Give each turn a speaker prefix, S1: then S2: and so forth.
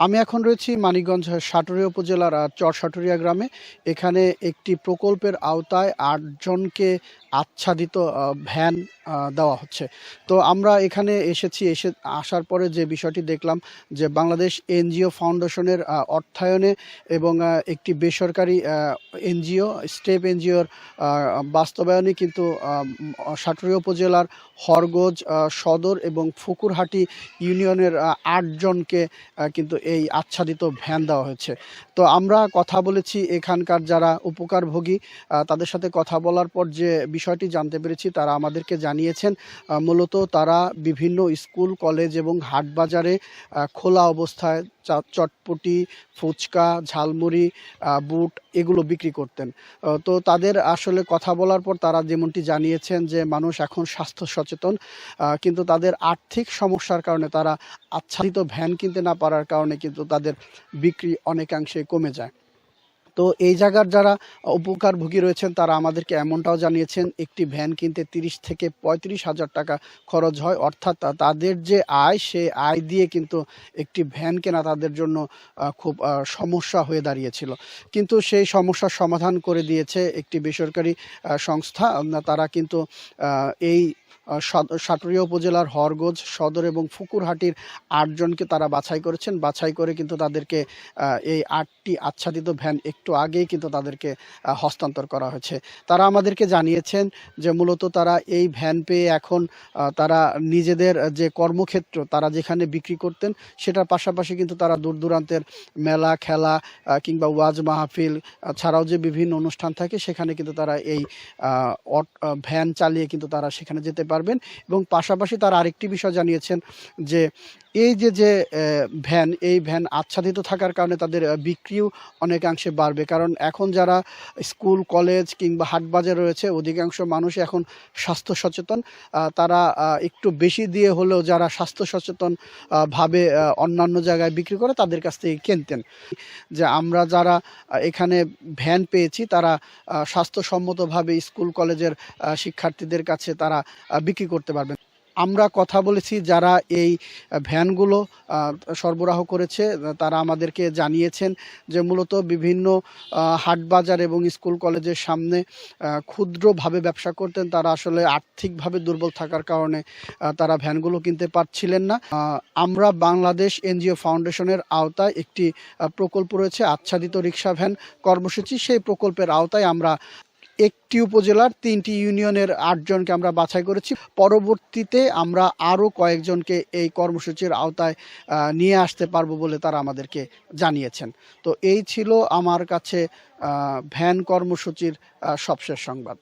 S1: আমি এখন রয়েছি মানিকগঞ্জ সাটুরিয়া উপজেলার চর সাটুরিয়া গ্রামে। এখানে একটি প্রকল্পের আওতায় আটজনকে আচ্ছাদিত ভ্যান দেওয়া হচ্ছে। তো আমরা এখানে এসেছি, এসে আসার পরে যে বিষয়টি দেখলাম যে বাংলাদেশ এনজিও ফাউন্ডেশনের অর্থায়নে এবং একটি বেসরকারি এনজিও, স্টেপ এনজিওর বাস্তবায়নে কিন্তু সাটুরিয়া উপজেলার হরগোজ সদর এবং ফুকুরহাটি ইউনিয়নের আটজনকে কিন্তু এই আচ্ছাদিত ভ্যান দেওয়া হয়েছে। তো আমরা কথা বলেছি এখানকার যারা উপকারভোগী তাদের সাথে কথা বলার পর যে বিষয়টি জানতে পেরেছি। তারা আমাদেরকে জানিয়েছেন মূলত তারা বিভিন্ন স্কুল, কলেজ এবং হাট বাজারে খোলা অবস্থায় চটপটি, ফুচকা, ঝালমুড়ি বুট এগুলো বিক্রি করতেন। তো তাদের আসলে কথা বলার পর তারা যেমনটি জানিয়েছেন যে, মানুষ এখন স্বাস্থ্য সচেতন কিন্তু তাদের আর্থিক সমস্যার কারণে তারা আচ্ছাদিত ভ্যান কিনতে না পারার কারণে কিন্তু তাদের বিক্রি অনেকাংশে কমে যায়। তো এই জায়গার যারা উপকার উপকারভোগী রয়েছেন, তারা আমাদেরকে এমনটাও জানিয়েছেন, একটি ভ্যান কিনতে তিরিশ থেকে পঁয়ত্রিশ হাজার টাকা খরচ হয়। অর্থাৎ তাদের যে আয় সে আয় দিয়ে কিন্তু একটি ভ্যান কেনা তাদের জন্য খুব সমস্যা হয়ে দাঁড়িয়েছিল। কিন্তু সেই সমস্যার সমাধান করে দিয়েছে একটি বেসরকারি সংস্থা। তারা কিন্তু এই সাটুরিয়া উপজেলার হরগোজ সদর এবং ফুকুরহাটির আটজনকে তারা বাছাই করেছেন। বাছাই করে কিন্তু তাদেরকে এই আটটি আচ্ছাদিত ভ্যান একটু আগেই কিন্তু তাদেরকে হস্তান্তর করা হয়েছে। তারা আমাদেরকে জানিয়েছেন যে মূলত তারা এই ভ্যান পেয়ে এখন তারা নিজেদের যে কর্মক্ষেত্র তারা যেখানে বিক্রি করতেন সেটার পাশাপাশি কিন্তু তারা দূর দূরান্তের মেলা, খেলা কিংবা ওয়াজ মাহফিল ছাড়াও যে বিভিন্ন অনুষ্ঠান থাকে সেখানে কিন্তু তারা এই ভ্যান চালিয়ে কিন্তু তারা সেখানে যেতে পারবেন। এবং পাশাপাশি তারা আরেকটি বিষয় জানিয়েছেন যে এই যে যে ভ্যান, এই ভ্যান আচ্ছাদিত থাকার কারণে তাদের বিক্রিও অনেকাংশে বাড়বে। কারণ এখন যারা স্কুল, কলেজ কিংবা হাট বাজার রয়েছে, অধিকাংশ মানুষ এখন স্বাস্থ্য সচেতন। তারা একটু বেশি দিয়ে হলেও যারা স্বাস্থ্য সচেতন ভাবে অন্যান্য জায়গায় বিক্রি করে, তাদের কাছ থেকে কিনতেন। যে আমরা যারা এখানে ভ্যান পেয়েছি, তারা স্বাস্থ্যসম্মতভাবে স্কুল, কলেজের শিক্ষার্থীদের কাছে তারা বিক্রি করতে পারবেন। আমরা কথা বলেছি যারা এই ভ্যানগুলো সরবরাহ করেছে তারা আমাদেরকে জানিয়েছেন যে মূলত বিভিন্ন আহ, হাট বাজার এবং স্কুল কলেজের সামনে ক্ষুদ্রভাবে ব্যবসা করতেন। তারা আসলে আর্থিকভাবে দুর্বল থাকার কারণে তারা ভ্যানগুলো কিনতে পারছিলেন না। আমরা বাংলাদেশ এনজিও ফাউন্ডেশনের আওতায় একটি প্রকল্প রয়েছে আচ্ছাদিত রিক্সা ভ্যান কর্মসূচি। সেই প্রকল্পের আওতায় আমরা একটি উপজেলার তিনটি ইউনিয়নের আটজনকে আমরা বাছাই করেছি। পরবর্তীতে আমরা আরও কয়েকজনকে এই কর্মসূচির আওতায় নিয়ে আসতে পারব বলে তারা আমাদেরকে জানিয়েছেন। তো এই ছিল আমার কাছে ভ্যান কর্মসূচির সবশেষ সংবাদ।